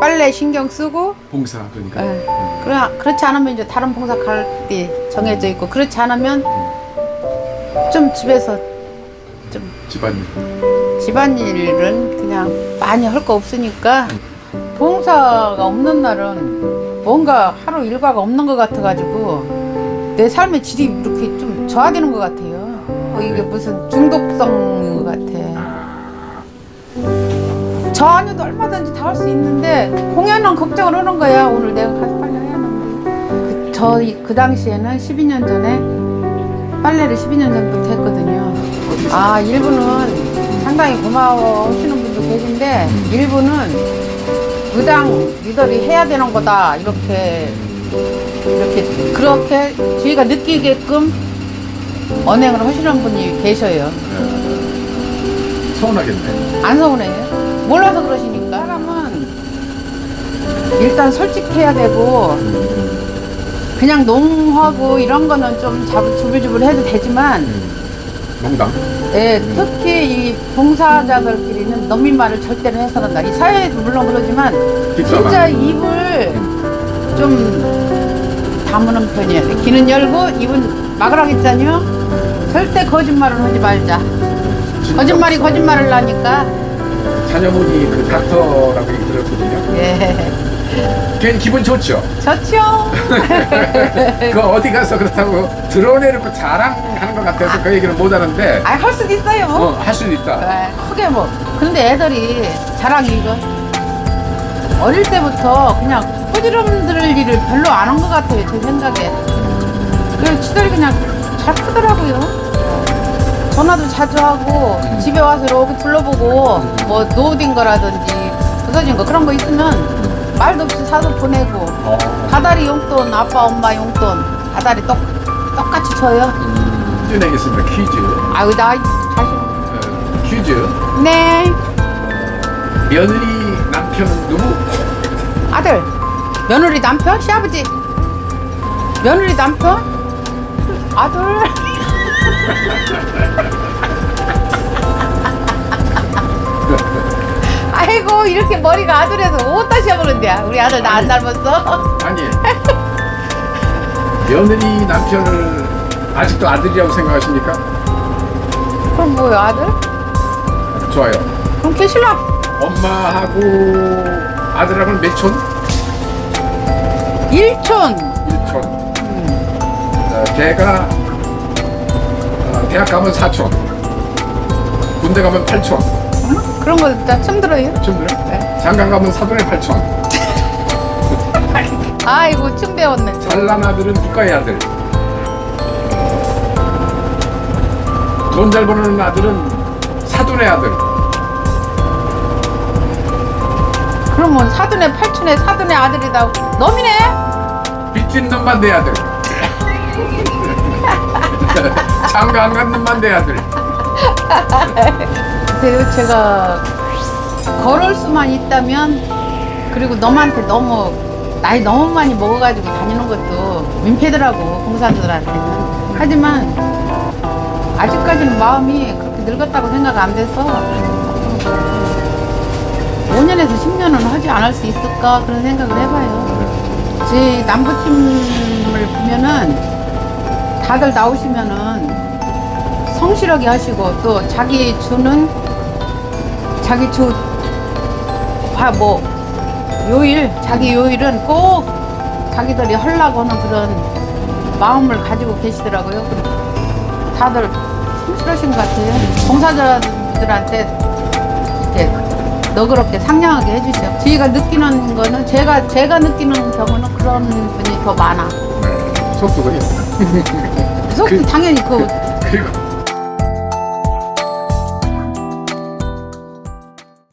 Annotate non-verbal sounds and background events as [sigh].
빨래 신경 쓰고 봉사 그러니까. 예. 그러, 그렇지 않으면 이제 다른 봉사 갈 때 정해져 있고 그렇지 않으면 좀 집에서 좀 집안일. 집안일은 그냥 많이 할 거 없으니까 봉사가 없는 날은 뭔가 하루 일과가 없는 것 같아가지고 내 삶의 질이 이렇게 좀 저하되는 것 같아요. 어, 이게 무슨 중독성인 것 같아. 저 아니어도 얼마든지 다 할 수 있는데 공연은 걱정을 하는 거야. 오늘 내가 가서 빨리 해야 하는데. 저희 그 당시에는 12년 전에 빨래를 12년 전부터 했거든요. 아 일부는 상당히 고마워 하시는 분도 계신데 일부는 의당 리더리 해야 되는 거다 이렇게 이렇게 그렇게 저희가 느끼게끔 언행을 하시는 분이 계셔요. 네. 서운하겠네. 안 서운해요? 몰라서 그러시니까 사람은 일단 솔직해야 되고 그냥 농하고 이런 거는 좀 자부- 주불주불 해도 되지만 농담. 예, 특히 이 봉사자들끼리는 넘민 말을 절대로 해서는 안 돼. 이 사회에도 물론 그러지만 진짜 입을 좀 다무는 편이에요. 귀는 열고 입은 막으라겠잖요. 절대 거짓말을 하지 말자. 거짓말이 거짓말을 하니까 자녀분이 그 닥터라고 얘기 들었거든요. 예, 괜히 기분 좋죠. 좋죠. [laughs] 그 어디 가서 그렇다고 드러내놓고 자랑하는 것 같아서 그 얘기는 못 하는데 아, 할 수도 있어요. 어, 할 수는 있다. 네, 크게 뭐. 근데 애들이 자랑이 이거 어릴 때부터 그냥 꾸지람 들을 일을 별로 안 한 것 같아요, 제 생각에. 그래서 지들이 그냥 잘 크더라고요. 전화도 자주 하고 집에 와서 이렇게 둘러보고 뭐 노후된 거라든지 부서진 거 그런 거 있으면 말도 없이 사서 보내고 어. 다달이 용돈 아빠 엄마 용돈 다달이 똑, 똑같이 줘요 퀴즈 내겠습니다. 퀴즈. 아유 나 자신 어, 퀴즈. 네 며느리 남편은 누구? 아들 며느리 남편 시아버지 며느리 남편 아들 [laughs] 아이고 이렇게 머리가 아들에서 어디다 씌워보는데 우리 아들 나 안 닮았어 아니. 며느리 남편을 아직도 아들이라고 생각하십니까? 그럼 뭐야 아들 좋아요. 그럼 개신랑 엄마하고 아들하고는 몇 촌? 일촌 1촌. 어, 걔가 어, 대학 가면 4촌. 군대 가면 8촌. 그런 거 진짜 처음 들어요 좀 들어? 네. 장가 가면 사돈의 8촌. [laughs] 아이고 춤 배웠네 잘난 아들은 국가의 아들. 돈 잘 버는 아들은 사돈의 아들. 그러면 사돈의 팔촌의 사돈의 아들이다 놈이네 빚진 놈만 내 아들. [laughs] 장가 안 간 놈만 내 아들. 그래요? 제가 걸을 수만 있다면 그리고 너한테 너무 나이 너무 많이 먹어가지고 다니는 것도 민폐더라고 공사들한테는. 하지만 아직까지는 마음이 그렇게 늙었다고 생각 안 돼서 5년에서 10년은 하지 않을 수 있을까 그런 생각을 해봐요. 제 남부팀을 보면은 다들 나오시면은 성실하게 하시고 또 자기 주는 자기 주뭐 요일 자기 요일은 꼭 자기들이 하려고 하는 그런 마음을 가지고 계시더라고요. 다들 성실하신 것 같아요. 봉사자들한테 이렇게 너그럽게 상냥하게 해주세요. 저희가 느끼는 거는 제가 제가 느끼는 경우는 그런 분이 더 많아. 속도가 속도 그- 당연히 그 그리고